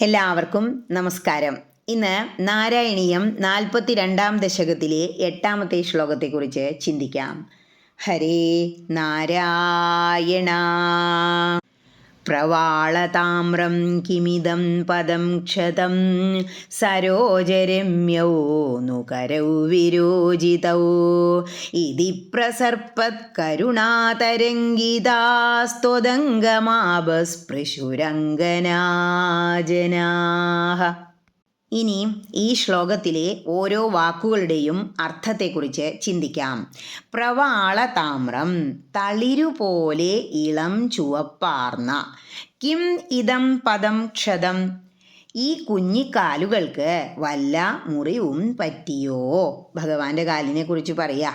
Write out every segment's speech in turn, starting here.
എല്ലാവർക്കും നമസ്കാരം. ഇന്ന് നാരായണീയം നാൽപ്പത്തി രണ്ടാം ദശകത്തിലെ എട്ടാമത്തെ ശ്ലോകത്തെ കുറിച്ച് ചിന്തിക്കാം. ഹരേ നാരായണ. പ്രവാളതാമ്രം കിമിതം പദം ക്ഷതം സരോജരമ്യൗ നുകരൗ വിരോചിതൗ. ഇതി പ്രസർപ്പത്കരുണാതരംഗിതാസ്ത്വദംഗമാപസ്പൃശുരംഗനാജനാഹ ഇനി ഈ ശ്ലോകത്തിലെ ഓരോ വാക്കുകളുടെയും അർത്ഥത്തെക്കുറിച്ച് ചിന്തിക്കാം. പ്രവാള താമ്രം തളിരുപോലെ ഇളം ചുവപ്പാർന്ന കിം ഇതം പദം ക്ഷതം ഈ കുഞ്ഞിക്കാലുകൾക്ക് വല്ല മുറിവും പറ്റിയോ? ഭഗവാന്റെ കാലിനെ കുറിച്ച് പറയാ.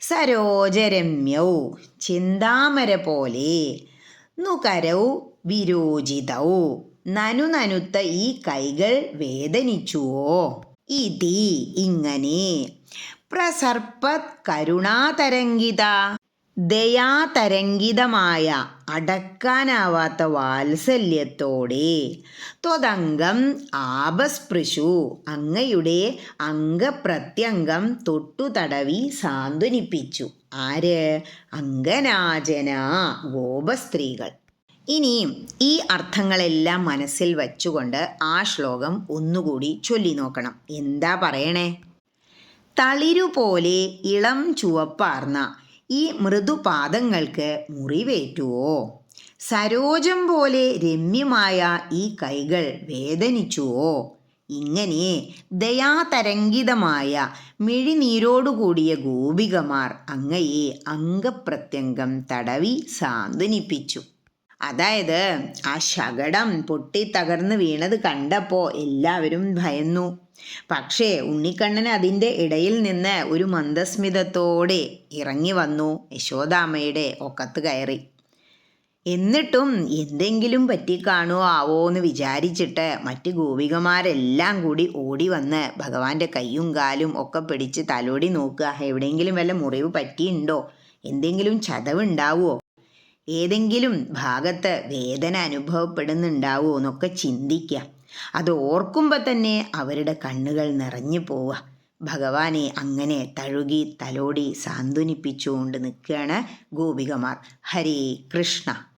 സരോജരമ്യൗ ചിന്താമര പോലെ നുകരൗ വിരോചിതൗ. നനു നനുത്ത ഈ കൈകൾ വേദനിച്ചുവോ? ഇതി ഇങ്ങനെ. പ്രസർപ്പത് കരുണാതരംഗിത. ദയാതരംഗിതമായ അടക്കാനാവാത്ത വാത്സല്യത്തോടെ. ത്വതംഗം ആപസ്പൃശു. അങ്ങയുടെ അംഗപ്രത്യംഗം തൊട്ടുതടവി സാന്ത്വനിപ്പിച്ചു. ആര്? അങ്കനാജന ഗോപസ്ത്രീകൾ. ഇനി ഈ അർത്ഥങ്ങളെല്ലാം മനസ്സിൽ വച്ചുകൊണ്ട് ആ ശ്ലോകം ഒന്നുകൂടി ചൊല്ലി നോക്കണം. എന്താ പറയണേ? തളിരുപോലെ ഇളം ചുവപ്പാർന്ന ഈ മൃദുപാദങ്ങൾക്ക് മുറിവേറ്റുവോ? സരോജം പോലെ രമ്യമായ ഈ കൈകൾ വേദനിച്ചുവോ? ഇങ്ങനെ ദയാതരംഗിതമായ മിഴിനീരോടുകൂടിയ ഗോപികമാർ അങ്ങയെ അംഗപ്രത്യംഗം തടവി സാന്ത്വനിപ്പിച്ചു. അതായത് ആ ശകടം പൊട്ടി തകർന്ന് വീണത് കണ്ടപ്പോൾ എല്ലാവരും ഭയന്നു. പക്ഷേ ഉണ്ണിക്കണ്ണൻ അതിന്റെ ഇടയിൽ നിന്ന് ഒരു മന്ദസ്മിതത്തോടെ ഇറങ്ങി വന്നു യശോദാമ്മയുടെ ഒക്കത്ത് കയറി. എന്നിട്ടും എന്തെങ്കിലും പറ്റിക്കാണുമോ ആവോ എന്ന് വിചാരിച്ചിട്ട് മറ്റ് ഗോപികമാരെല്ലാം കൂടി ഓടി വന്ന് ഭഗവാന്റെ കൈയും കാലും ഒക്കെ പിടിച്ച് തലോടി നോക്കുക. എവിടെയെങ്കിലും വല്ല മുറിവ് പറ്റിയുണ്ടോ എന്തെങ്കിലും ചതവുണ്ടാവുമോ ഏതെങ്കിലും ഭാഗത്ത് വേദന അനുഭവപ്പെടുന്നുണ്ടാവുമോ എന്നൊക്കെ ചിന്തിക്കുക. അത് ഓർക്കുമ്പോൾ തന്നെ അവരുടെ കണ്ണുകൾ നിറഞ്ഞു പോവുക. ഭഗവാനെ അങ്ങനെ തഴുകി തലോടി സാന്ത്വനിപ്പിച്ചുകൊണ്ട് നിൽക്കുകയാണ് ഗോപികമാർ. ഹരേ കൃഷ്ണ.